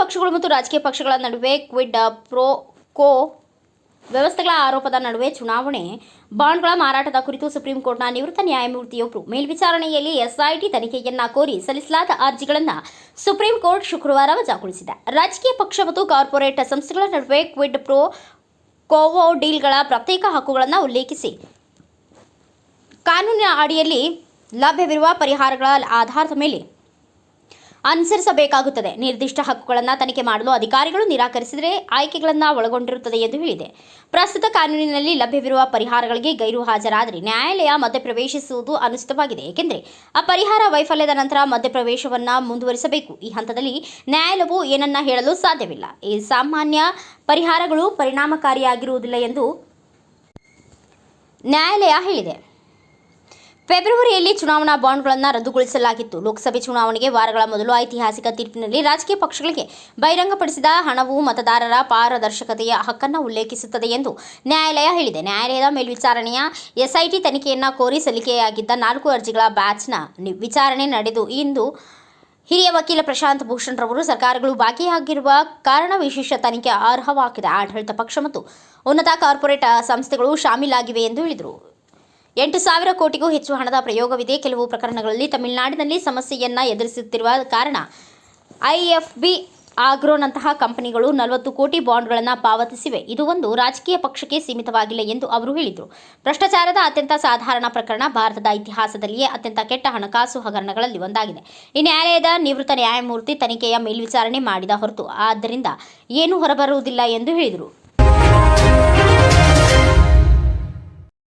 ಪಕ್ಷಗಳು ಮತ್ತು ರಾಜಕೀಯ ಪಕ್ಷಗಳ ನಡುವೆ ಕ್ವಿಡ್ ಪ್ರೋ ಕೋ ವ್ಯವಸ್ಥೆಗಳ ಆರೋಪದ ನಡುವೆ ಚುನಾವಣೆ. ಬಾಂಡ್ಗಳ ಮಾರಾಟದ ಕುರಿತು ಸುಪ್ರೀಂ ಕೋರ್ಟ್ನ ನಿವೃತ್ತ ನ್ಯಾಯಮೂರ್ತಿಯೊಬ್ಬರು ಮೇಲ್ವಿಚಾರಣೆಯಲ್ಲಿ ಎಸ್ಐಟಿ ತನಿಖೆಯನ್ನ ಕೋರಿ ಸಲ್ಲಿಸಲಾದ ಅರ್ಜಿಗಳನ್ನು ಸುಪ್ರೀಂ ಕೋರ್ಟ್ ಶುಕ್ರವಾರ ವಜಾಗೊಳಿಸಿದೆ. ರಾಜಕೀಯ ಪಕ್ಷ ಮತ್ತು ಕಾರ್ಪೊರೇಟ್ ಸಂಸ್ಥೆಗಳ ನಡುವೆ ಕ್ವಿಡ್ ಪ್ರೋ ಕೋವೋ ಡೀಲ್ಗಳ ಪ್ರತ್ಯೇಕ ಹಕ್ಕುಗಳನ್ನು ಉಲ್ಲೇಖಿಸಿ. ಕಾನೂನಿನ ಅಡಿಯಲ್ಲಿ ಲಭ್ಯವಿರುವ ಪರಿಹಾರಗಳ ಆಧಾರದ ಮೇಲೆ ಅನುಸರಿಸಬೇಕಾಗುತ್ತದೆ. ನಿರ್ದಿಷ್ಟ ಹಕ್ಕುಗಳನ್ನು ತನಿಖೆ ಮಾಡಲು ಅಧಿಕಾರಿಗಳು ನಿರಾಕರಿಸಿದರೆ ಆಯ್ಕೆಗಳನ್ನು ಒಳಗೊಂಡಿರುತ್ತದೆ ಎಂದು ಹೇಳಿದೆ. ಪ್ರಸ್ತುತ ಕಾನೂನಿನಲ್ಲಿ ಲಭ್ಯವಿರುವ ಪರಿಹಾರಗಳಿಗೆ ಗೈರು ಹಾಜರಾದರೆ ನ್ಯಾಯಾಲಯ ಮಧ್ಯಪ್ರವೇಶಿಸುವುದು ಅನುಚಿತವಾಗಿದೆ. ಏಕೆಂದರೆ ಆ ಪರಿಹಾರ ವೈಫಲ್ಯದ ನಂತರ ಮಧ್ಯಪ್ರವೇಶವನ್ನು ಮುಂದುವರಿಸಬೇಕು. ಈ ಹಂತದಲ್ಲಿ ನ್ಯಾಯಾಲಯವು ಏನನ್ನ ಹೇಳಲು ಸಾಧ್ಯವಿಲ್ಲ. ಈ ಸಾಮಾನ್ಯ ಪರಿಹಾರಗಳು ಪರಿಣಾಮಕಾರಿಯಾಗಿರುವುದಿಲ್ಲ ಎಂದು ನ್ಯಾಯಾಲಯ ಹೇಳಿದೆ. ಫೆಬ್ರವರಿಯಲ್ಲಿ ಚುನಾವಣಾ ಬಾಂಡ್ಗಳನ್ನು ರದ್ದುಗೊಳಿಸಲಾಗಿತ್ತು. ಲೋಕಸಭೆ ಚುನಾವಣೆಗೆ ವಾರಗಳ ಮೊದಲು ಐತಿಹಾಸಿಕ ತೀರ್ಪಿನಲ್ಲಿ ರಾಜಕೀಯ ಪಕ್ಷಗಳಿಗೆ ಬಹಿರಂಗಪಡಿಸಿದ ಹಣವು ಮತದಾರರ ಪಾರದರ್ಶಕತೆಯ ಹಕ್ಕನ್ನು ಉಲ್ಲೇಖಿಸುತ್ತದೆ ಎಂದು ನ್ಯಾಯಾಲಯ ಹೇಳಿದೆ. ನ್ಯಾಯಾಲಯದ ಮೇಲ್ವಿಚಾರಣೆಯ ಎಸ್ಐಟಿ ತನಿಖೆಯನ್ನು ಕೋರಿ ಸಲ್ಲಿಕೆಯಾಗಿದ್ದ ನಾಲ್ಕು ಅರ್ಜಿಗಳ ಬ್ಯಾಚ್ನ ವಿಚಾರಣೆ ನಡೆದು ಇಂದು ಹಿರಿಯ ವಕೀಲ ಪ್ರಶಾಂತ್ ಭೂಷಣ್ ರವರು ಸರ್ಕಾರಗಳು ಬಾಕಿಯಾಗಿರುವ ಕಾರಣ ವಿಶೇಷ ತನಿಖೆ ಅರ್ಹವಾಗಿದೆ. ಆಡಳಿತ ಪಕ್ಷ ಮತ್ತು ಉನ್ನತ ಕಾರ್ಪೊರೇಟ್ ಸಂಸ್ಥೆಗಳು ಶಾಮೀಲಾಗಿವೆ ಎಂದು ಹೇಳಿದರು. ಎಂಟು ಸಾವಿರ ಕೋಟಿಗೂ ಹೆಚ್ಚು ಹಣದ ಪ್ರಯೋಗವಿದೆ. ಕೆಲವು ಪ್ರಕರಣಗಳಲ್ಲಿ ತಮಿಳುನಾಡಿನಲ್ಲಿ ಸಮಸ್ಯೆಯನ್ನ ಎದುರಿಸುತ್ತಿರುವ ಕಾರಣ ಐಎಫ್ಬಿ ಆಗ್ರೋನಂತಹ ಕಂಪನಿಗಳು ನಲವತ್ತು ಕೋಟಿ ಬಾಂಡ್ಗಳನ್ನು ಪಾವತಿಸಿವೆ. ಇದು ಒಂದು ರಾಜಕೀಯ ಪಕ್ಷಕ್ಕೆ ಸೀಮಿತವಾಗಿಲ್ಲ ಎಂದು ಅವರು ಹೇಳಿದರು. ಭ್ರಷ್ಟಾಚಾರದ ಅತ್ಯಂತ ಸಾಧಾರಣ ಪ್ರಕರಣ ಭಾರತದ ಇತಿಹಾಸದಲ್ಲಿಯೇ ಅತ್ಯಂತ ಕೆಟ್ಟ ಹಣಕಾಸು ಹಗರಣಗಳಲ್ಲಿ ಒಂದಾಗಿದೆ. ಈ ನ್ಯಾಯಾಲಯದ ನಿವೃತ್ತ ನ್ಯಾಯಮೂರ್ತಿ ತನಿಖೆಯ ಮೇಲ್ವಿಚಾರಣೆ ಮಾಡಿದ ಹೊರತು, ಆದ್ದರಿಂದ ಏನೂ ಹೊರಬರುವುದಿಲ್ಲ ಎಂದು ಹೇಳಿದರು.